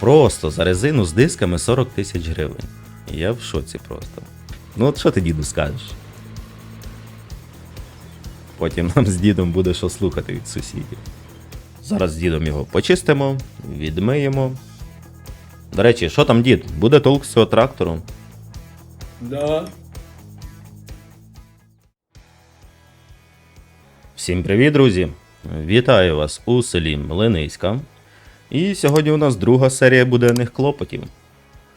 Просто за резину з дисками 40 тисяч гривень. Я в шоці просто. Ну от що ти, діду, скажеш? Потім нам з дідом буде що слухати від сусідів. Зараз з дідом його почистимо, відмиємо. До речі, що там, дід? Буде толк з цього трактору? Да. Всім привіт, друзі! Вітаю вас у селі Млиниська. І сьогодні у нас друга серія буденних клопотів.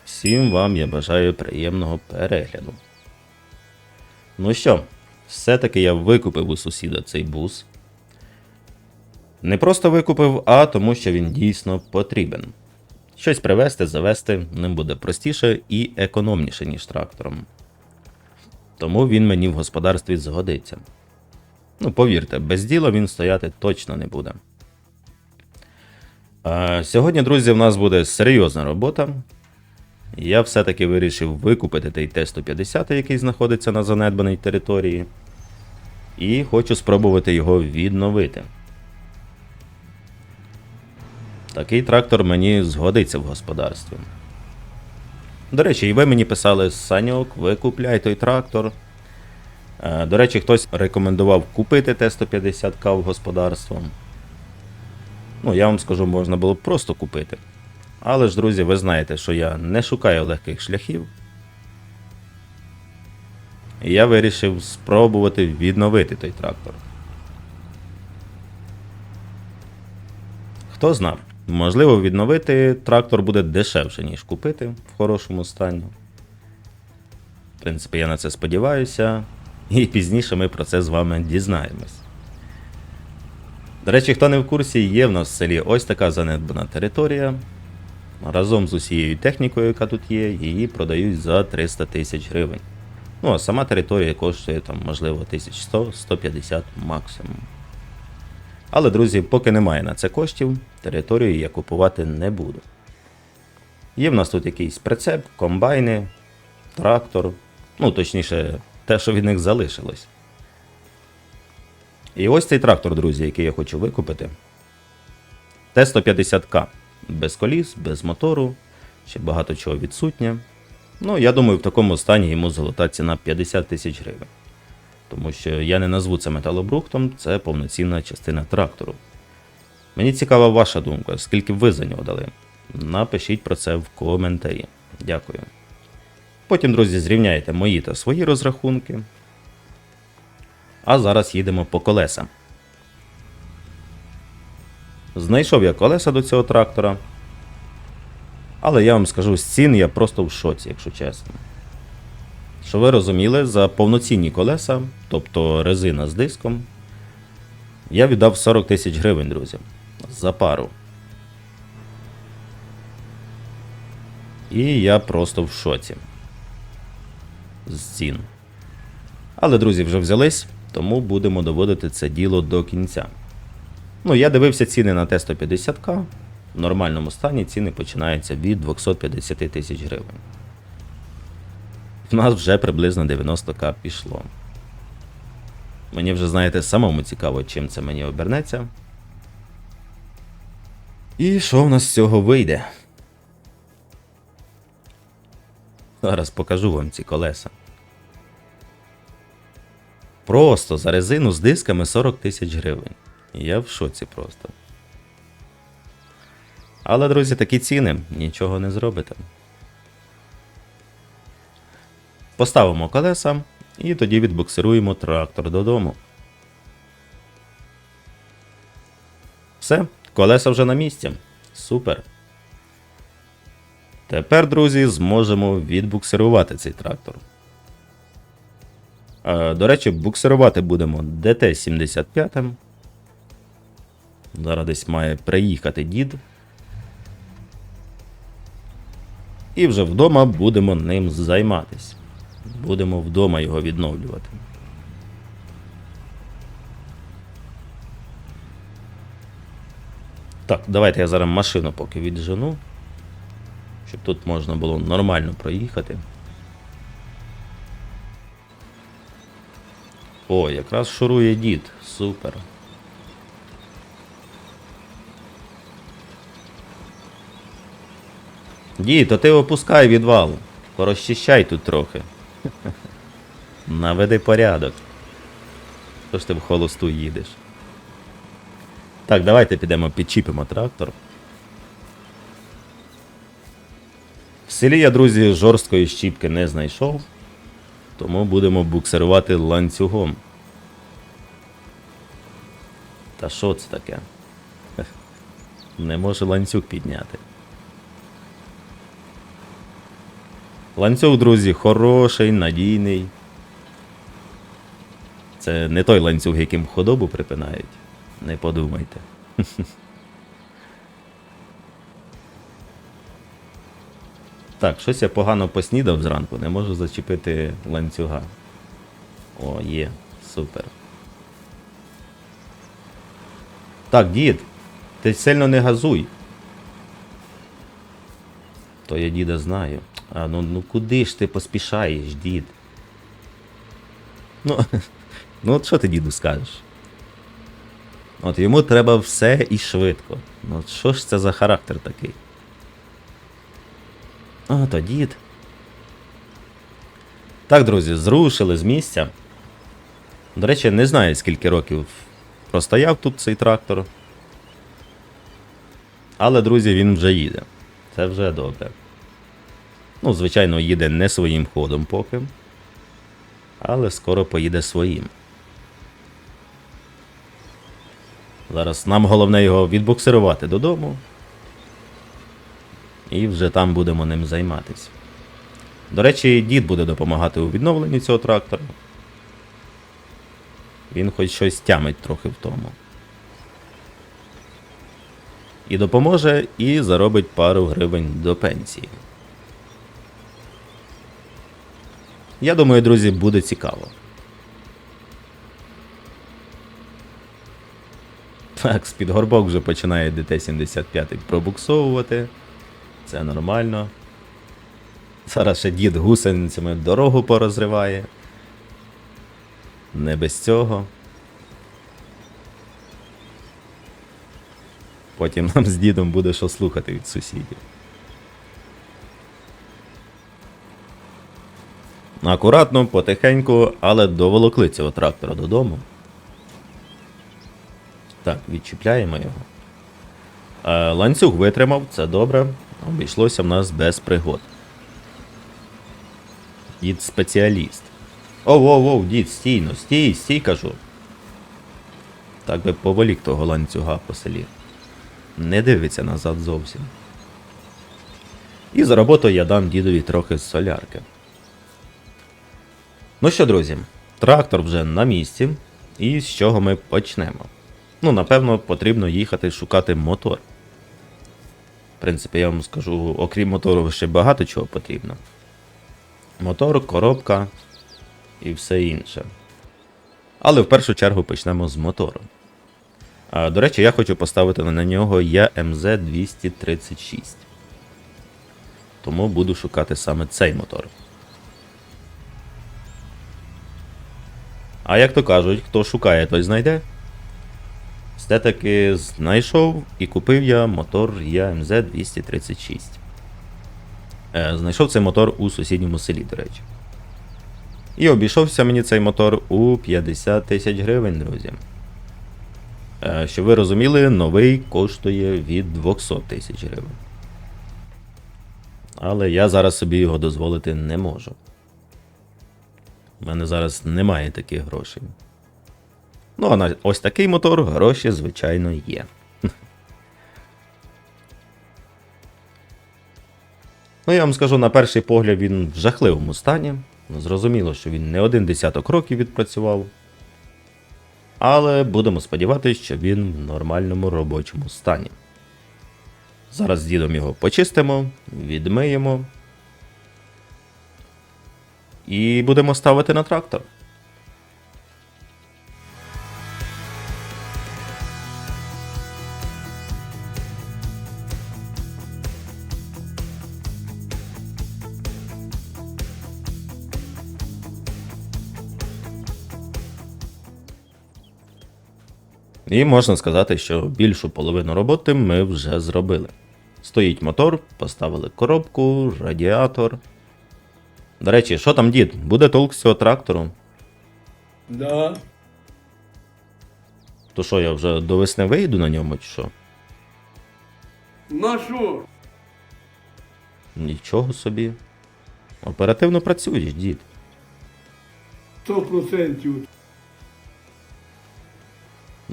Всім вам я бажаю приємного перегляду. Ну що, все-таки я викупив у сусіда цей бус. Не просто викупив, а тому, що він дійсно потрібен. Щось привезти, завести ним буде простіше і економніше, ніж трактором. Тому він мені в господарстві згодиться. Ну, повірте, без діла він стояти точно не буде. А сьогодні, друзі, в нас буде серйозна робота. Я все-таки вирішив викупити той Т-150, який знаходиться на занедбаній території. І хочу спробувати його відновити. Такий трактор мені згодиться в господарстві. До речі, і ви мені писали Саньок, викупляй той трактор. Е, До речі, хтось рекомендував купити Т-150К в господарство. Ну, я вам скажу, можна було б просто купити. Але ж, друзі, ви знаєте, що я не шукаю легких шляхів. І я вирішив спробувати відновити той трактор. Хто знав, можливо, відновити трактор буде дешевше, ніж купити в хорошому стані. В принципі, я на це сподіваюся, і пізніше ми про це з вами дізнаємось. До речі, хто не в курсі, є в нас в селі ось така занедбана територія. Разом з усією технікою, яка тут є, її продають за 300 тисяч гривень. Ну, а сама територія коштує там, можливо, 1100-150 максимум. Але, друзі, поки немає на це коштів, територію я купувати не буду. Є в нас тут якийсь прицеп, комбайни, трактор, ну, точніше, те, що від них залишилось. І ось цей трактор, друзі, який я хочу викупити. Т-150К. Без коліс, без мотору, ще багато чого відсутнє. Ну, я думаю, в такому стані йому золота ціна 50 тисяч гривень. Тому що я не назву це металобрухтом, це повноцінна частина трактору. Мені цікава ваша думка, скільки ви за нього дали. Напишіть про це в коментарі. Дякую. Потім, друзі, зрівняєте мої та свої розрахунки. А зараз їдемо по колесам. Знайшов я колеса до цього трактора. Але я вам скажу, з цін я просто в шоці, якщо чесно. Що ви розуміли, за повноцінні колеса, тобто резина з диском, я віддав 40 тисяч гривень, друзі. За пару. І я просто в шоці. З цін. Але, друзі, вже взялись, тому будемо доводити це діло до кінця. Ну, я дивився ціни на Т-150К. В нормальному стані ціни починаються від 250 тисяч гривень. В нас вже приблизно 90к пішло. Мені вже, знаєте, самому цікаво, чим це мені обернеться. І що в нас з цього вийде? Зараз покажу вам ці колеса. Просто за резину з дисками 40 тисяч гривень. Я в шоці просто. Але, друзі, такі ціни нічого не зробите. Поставимо колеса і тоді відбуксируємо трактор додому. Все, колеса вже на місці. Супер. Тепер, друзі, зможемо відбуксирувати цей трактор. Е, До речі, буксирувати будемо ДТ-75. Зараз десь має приїхати дід. І вже вдома будемо ним займатись. Будемо вдома його відновлювати. Так, давайте я зараз машину поки віджену. Щоб тут можна було нормально проїхати. О, якраз шурує дід. Супер. Ді, то ти опускай відвал. Порозчищай тут трохи. Наведи порядок. Що ж ти в холосту їдеш? Так, давайте підемо підчіпимо трактор. В селі я, друзі, жорсткої щіпки не знайшов, тому будемо буксирувати ланцюгом. Та що це таке? Не може ланцюг підняти. Ланцюг, друзі, хороший, надійний. Це не той ланцюг, яким худобу припинають. Не подумайте. Так, щось я погано поснідав зранку, не можу зачепити ланцюга. О, є, супер. Так, дід, ти сильно не газуй. То я діда знаю. А ну, ну куди ж ти поспішаєш, дід? Ну, ну от що ти діду скажеш? От йому треба все і швидко. Ну що ж це за характер такий? А, то дід. Так, друзі, зрушили з місця. До речі, не знаю, скільки років простояв тут цей трактор. Але, друзі, він вже їде. Це вже добре. Ну, звичайно, їде не своїм ходом поки. Але скоро поїде своїм. Зараз нам головне його відбуксирувати додому. І вже там будемо ним займатися. До речі, дід буде допомагати у відновленні цього трактора. Він хоч щось тямить трохи в тому. І допоможе, і заробить пару гривень до пенсії. Я думаю, друзі, буде цікаво. Так, з-під горбок вже починає ДТ-75 пробуксовувати. Це нормально. Зараз ще дід гусеницями дорогу порозриває. Не без цього. Потім нам з дідом буде що слухати від сусідів. Акуратно, потихеньку, але доволокли цього трактора додому. Так, відчіпляємо його. Е, Ланцюг витримав, це добре. Обійшлося в нас без пригод. Дід спеціаліст. Оу, оу, оу, дід, стійно, стій, стій, кажу. Так би поволік того ланцюга по селі. Не дивиться назад зовсім. І за роботу я дам дідові трохи солярки. Ну що, друзі, трактор вже на місці. І з чого ми почнемо? Ну, напевно, потрібно їхати шукати мотор. В принципі, я вам скажу, окрім мотору, ще багато чого потрібно. Мотор, коробка і все інше. Але в першу чергу почнемо з мотору. А, до речі, я хочу поставити на нього YMZ 236. Тому буду шукати саме цей мотор. А як то кажуть, хто шукає, той знайде. Все-таки знайшов і купив я мотор YMZ 236. Е, Знайшов цей мотор у сусідньому селі, до речі. І обійшовся мені цей мотор у 50 тисяч гривень, друзі. Е, Щоб ви розуміли, новий коштує від 200 тисяч гривень. Але я зараз собі його дозволити не можу. У мене зараз немає таких грошей. Ну, а на ось такий мотор гроші, звичайно, є. Ну, я вам скажу, на перший погляд він в жахливому стані. Зрозуміло, що він не один десяток років відпрацював. Але будемо сподіватися, що він в нормальному робочому стані. Зараз з дідом його почистимо, відмиємо. І будемо ставити на трактор. І можна сказати, що більшу половину роботи ми вже зробили. Стоїть мотор, поставили коробку, радіатор. До речі, що там, дід? Буде толк з цього трактору? Да. То що, я вже до весни вийду на ньому, чи що? На що? Нічого собі. Оперативно працюєш, дід. Сто процентів.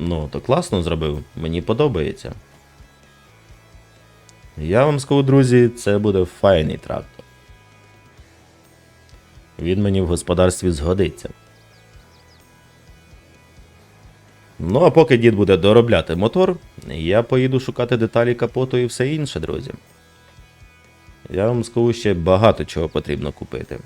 Ну, то класно зробив, мені подобається. Я вам скажу, друзі, це буде файний трактор. Він мені в господарстві згодиться. Ну, а поки дід буде доробляти мотор, я поїду шукати деталі капоту і все інше, друзі. Я вам скажу, ще багато чого потрібно купити.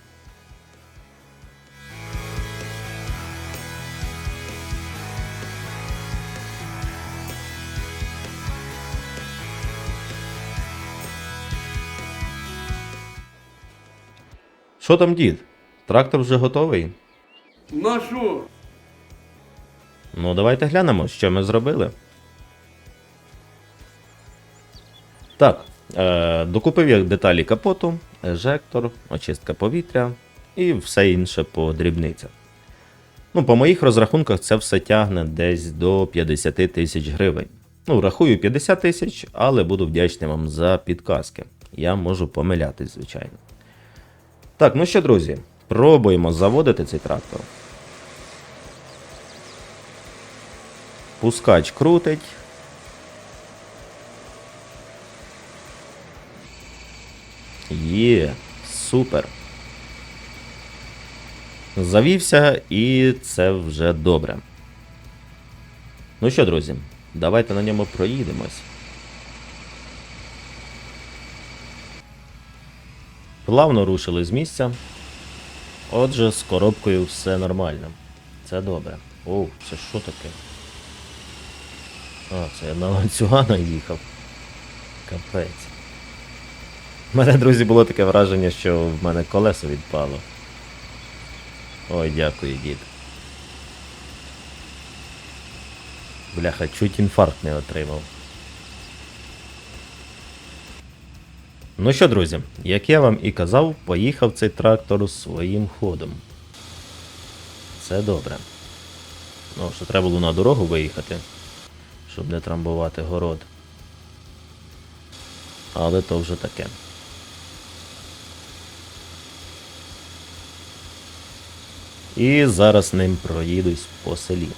Що там, дід? Трактор вже готовий? На що? Ну, давайте глянемо, що ми зробили. Так, е, докупив я деталі капоту, ежектор, очистка повітря і все інше по дрібницях. Ну, по моїх розрахунках це все тягне десь до 50 тисяч гривень. Ну, рахую 50 тисяч, але буду вдячний вам за підказки. Я можу помилятись, звичайно. Так, ну що, друзі, пробуємо заводити цей трактор. Пускач крутить. Є, супер. Завівся, і це вже добре. Ну що, друзі, давайте на ньому проїдемось. Плавно рушили з місця. Отже, з коробкою все нормально. Це добре. Оу, це що таке? А, це я на ланцюга їхав. Капець. У мене, друзі, було таке враження, що в мене колесо відпало. Ой, дякую, дід. Бляха, чуть інфаркт не отримав. Ну що, друзі, як я вам і казав, поїхав цей трактор своїм ходом. Це добре. Ну, що треба було на дорогу виїхати, щоб не трамбувати город. Але то вже таке. І зараз ним проїдусь по селі.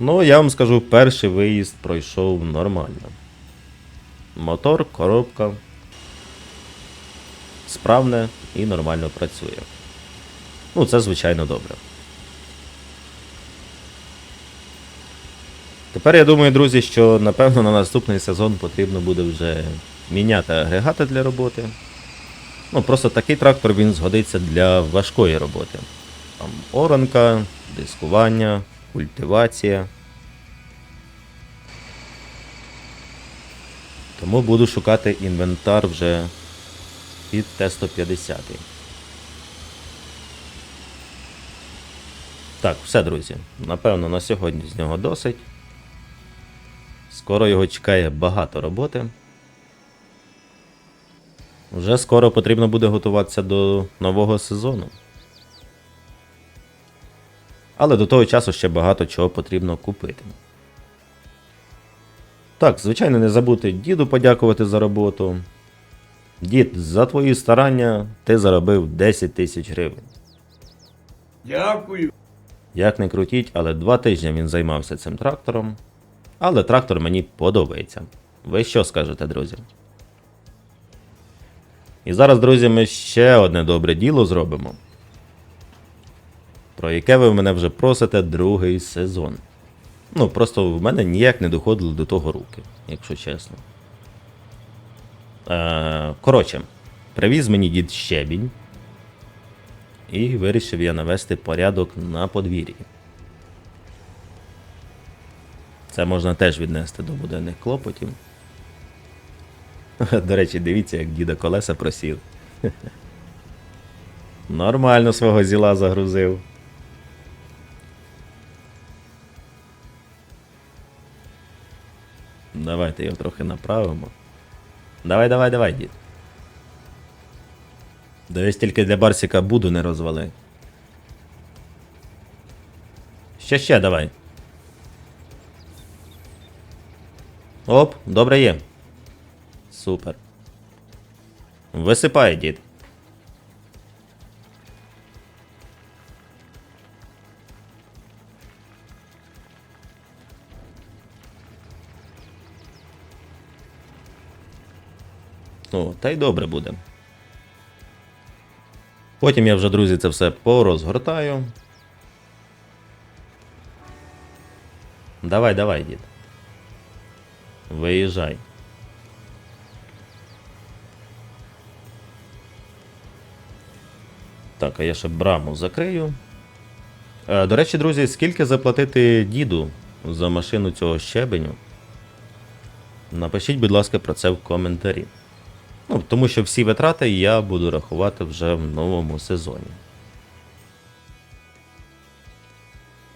Ну, я вам скажу, перший виїзд пройшов нормально. Мотор, коробка. Справне і нормально працює. Ну, це звичайно добре. Тепер я думаю, друзі, що напевно на наступний сезон потрібно буде вже міняти агрегати для роботи. Ну, просто такий трактор він згодиться для важкої роботи. Там оранка, дискування, культивація. Тому буду шукати інвентар вже під Т-150. Так, все, друзі. Напевно, на сьогодні з нього досить. Скоро його чекає багато роботи. Вже скоро потрібно буде готуватися до нового сезону. Але до того часу ще багато чого потрібно купити. Так, звичайно, не забудьте діду подякувати за роботу. Дід, за твої старання ти заробив 10 тисяч гривень. Дякую. Як не крутіть, але два тижні він займався цим трактором. Але трактор мені подобається. Ви що скажете, друзі? І зараз, друзі, ми ще одне добре діло зробимо. Про яке ви мене вже просите другий сезон. Ну, просто в мене ніяк не доходили до того руки, якщо чесно. Е, коротше, привіз мені дід щебінь. І вирішив я навести порядок на подвір'ї. Це можна теж віднести до буденних клопотів. До речі, дивіться, як діда колеса просів. Нормально свого зіла загрузив. Давайте його трохи направимо. Давай, давай, давай, дід. Дивись тільки для Барсіка буду не розвали. Ще ще давай. Оп, добре є. Супер. Висипай, дід. О, та й добре буде. Потім я вже, друзі, це все порозгортаю. Давай, давай, дід. Виїжджай. Так, а я ще браму закрию. Е, до речі, друзі, скільки заплатити діду за машину цього щебеню? Напишіть, будь ласка, про це в коментарі. Ну, тому що всі витрати я буду рахувати вже в новому сезоні.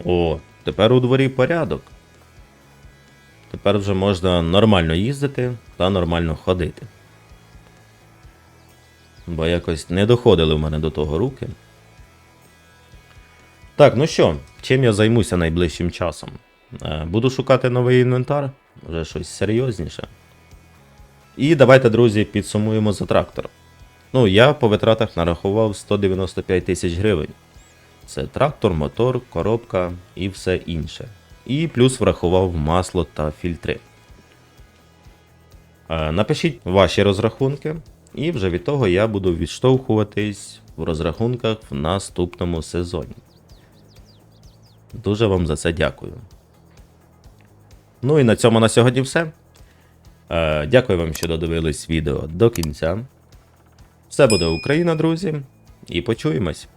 О, тепер у дворі порядок. Тепер вже можна нормально їздити та нормально ходити. Бо якось не доходили в мене до того руки. Так, ну що, чим я займуся найближчим часом? Е, Буду шукати новий інвентар, вже щось серйозніше. І давайте, друзі, підсумуємо за трактор. Ну, я по витратах нарахував 195 тисяч гривень. Це трактор, мотор, коробка і все інше. І плюс врахував масло та фільтри. Е, Напишіть ваші розрахунки, і вже від того я буду відштовхуватись в розрахунках в наступному сезоні. Дуже вам за це дякую. Ну і на цьому на сьогодні все. Е, Дякую вам, що додивились відео до кінця. Все буде Україна, друзі, і почуємось.